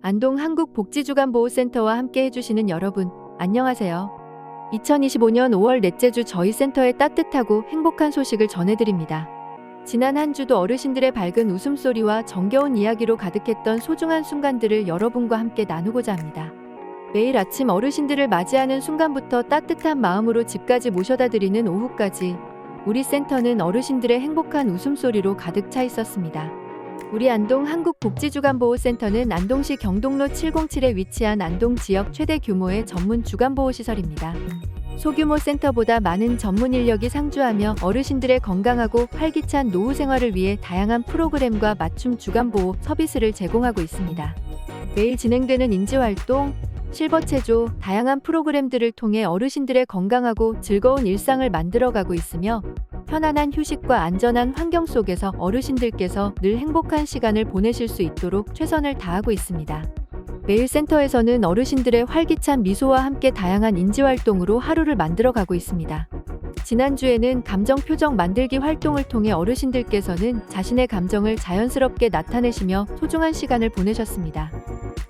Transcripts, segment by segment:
안동 한국복지주간보호센터와 함께 해주시는 여러분, 안녕하세요. 2025년 5월 넷째 주 저희 센터의 따뜻하고 행복한 소식을 전해드립니다. 지난 한 주도 어르신들의 밝은 웃음소리와 정겨운 이야기로 가득했던 소중한 순간들을 여러분과 함께 나누고자 합니다. 매일 아침 어르신들을 맞이하는 순간부터 따뜻한 마음으로 집까지 모셔다 드리는 오후까지 우리 센터는 어르신들의 행복한 웃음소리로 가득 차 있었습니다. 우리 안동 한국복지주간보호센터는 안동시 경동로 707에 위치한 안동 지역 최대 규모의 전문 주간보호시설입니다. 소규모 센터보다 많은 전문 인력이 상주하며 어르신들의 건강하고 활기찬 노후 생활을 위해 다양한 프로그램과 맞춤 주간보호 서비스를 제공하고 있습니다. 매일 진행되는 인지활동, 실버 체조, 다양한 프로그램들을 통해 어르신들의 건강하고 즐거운 일상을 만들어가고 있으며 편안한 휴식과 안전한 환경 속에서 어르신들께서 늘 행복한 시간을 보내실 수 있도록 최선을 다하고 있습니다. 매일 센터에서는 어르신들의 활기찬 미소와 함께 다양한 인지활동으로 하루를 만들어가고 있습니다. 지난주에는 감정 표정 만들기 활동을 통해 어르신들께서는 자신의 감정을 자연스럽게 나타내시며 소중한 시간을 보내셨습니다.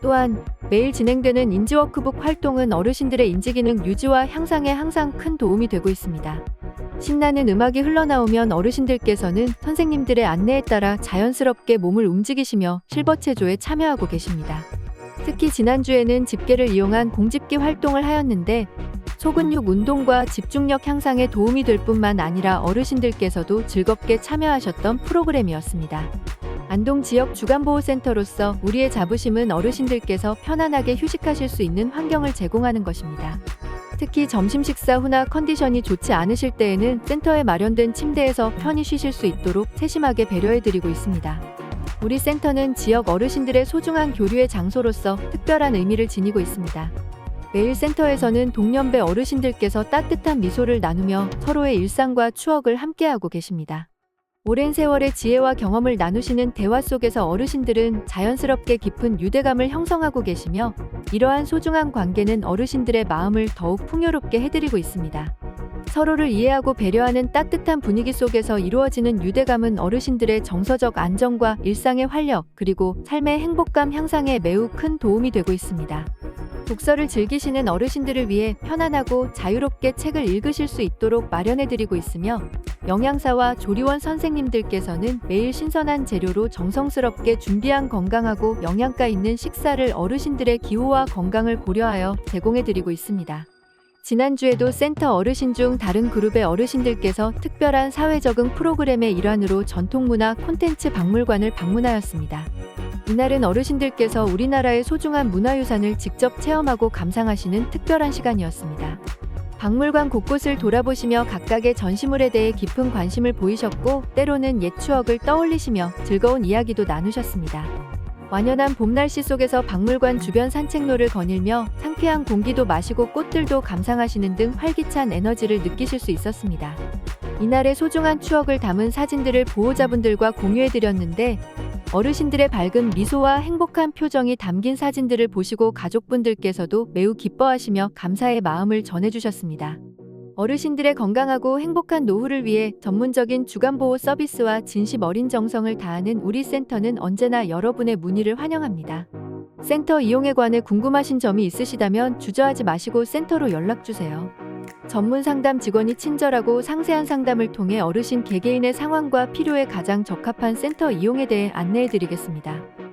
또한 매일 진행되는 인지워크북 활동은 어르신들의 인지기능 유지와 향상에 항상 큰 도움이 되고 있습니다. 신나는 음악이 흘러나오면 어르신들께서는 선생님들의 안내에 따라 자연스럽게 몸을 움직이시며 실버체조에 참여하고 계십니다. 특히 지난주에는 집게를 이용한 공집기 활동을 하였는데 소근육 운동과 집중력 향상에 도움이 될 뿐만 아니라 어르신들께서도 즐겁게 참여하셨던 프로그램이었습니다. 안동 지역 주간보호센터로서 우리의 자부심은 어르신들께서 편안하게 휴식하실 수 있는 환경을 제공하는 것입니다. 특히 점심 식사 후나 컨디션이 좋지 않으실 때에는 센터에 마련된 침대에서 편히 쉬실 수 있도록 세심하게 배려해드리고 있습니다. 우리 센터는 지역 어르신들의 소중한 교류의 장소로서 특별한 의미를 지니고 있습니다. 매일 센터에서는 동년배 어르신들께서 따뜻한 미소를 나누며 서로의 일상과 추억을 함께하고 계십니다. 오랜 세월의 지혜와 경험을 나누시는 대화 속에서 어르신들은 자연스럽게 깊은 유대감을 형성하고 계시며 이러한 소중한 관계는 어르신들의 마음을 더욱 풍요롭게 해드리고 있습니다. 서로를 이해하고 배려하는 따뜻한 분위기 속에서 이루어지는 유대감은 어르신들의 정서적 안정과 일상의 활력, 그리고 삶의 행복감 향상에 매우 큰 도움이 되고 있습니다. 독서를 즐기시는 어르신들을 위해 편안하고 자유롭게 책을 읽으실 수 있도록 마련해드리고 있으며 영양사와 조리원 선생님들께서는 매일 신선한 재료로 정성스럽게 준비한 건강하고 영양가 있는 식사를 어르신들의 기호와 건강을 고려하여 제공해드리고 있습니다. 지난주에도 센터 어르신 중 다른 그룹의 어르신들께서 특별한 사회 적응 프로그램의 일환으로 전통문화 콘텐츠 박물관을 방문하였습니다. 이날은 어르신들께서 우리나라의 소중한 문화유산을 직접 체험하고 감상하시는 특별한 시간이었습니다. 박물관 곳곳을 돌아보시며 각각의 전시물에 대해 깊은 관심을 보이셨고 때로는 옛 추억을 떠올리시며 즐거운 이야기도 나누셨습니다. 완연한 봄 날씨 속에서 박물관 주변 산책로를 거닐며 상쾌한 공기도 마시고 꽃들도 감상하시는 등 활기찬 에너지를 느끼실 수 있었습니다. 이날의 소중한 추억을 담은 사진들을 보호자분들과 공유해드렸는데 어르신들의 밝은 미소와 행복한 표정이 담긴 사진들을 보시고 가족분들께서도 매우 기뻐하시며 감사의 마음을 전해주셨습니다. 어르신들의 건강하고 행복한 노후를 위해 전문적인 주간보호 서비스와 진심 어린 정성을 다하는 우리 센터는 언제나 여러분의 문의를 환영합니다. 센터 이용에 관해 궁금하신 점이 있으시다면 주저하지 마시고 센터로 연락주세요. 전문 상담 직원이 친절하고 상세한 상담을 통해 어르신 개개인의 상황과 필요에 가장 적합한 센터 이용에 대해 안내해 드리겠습니다.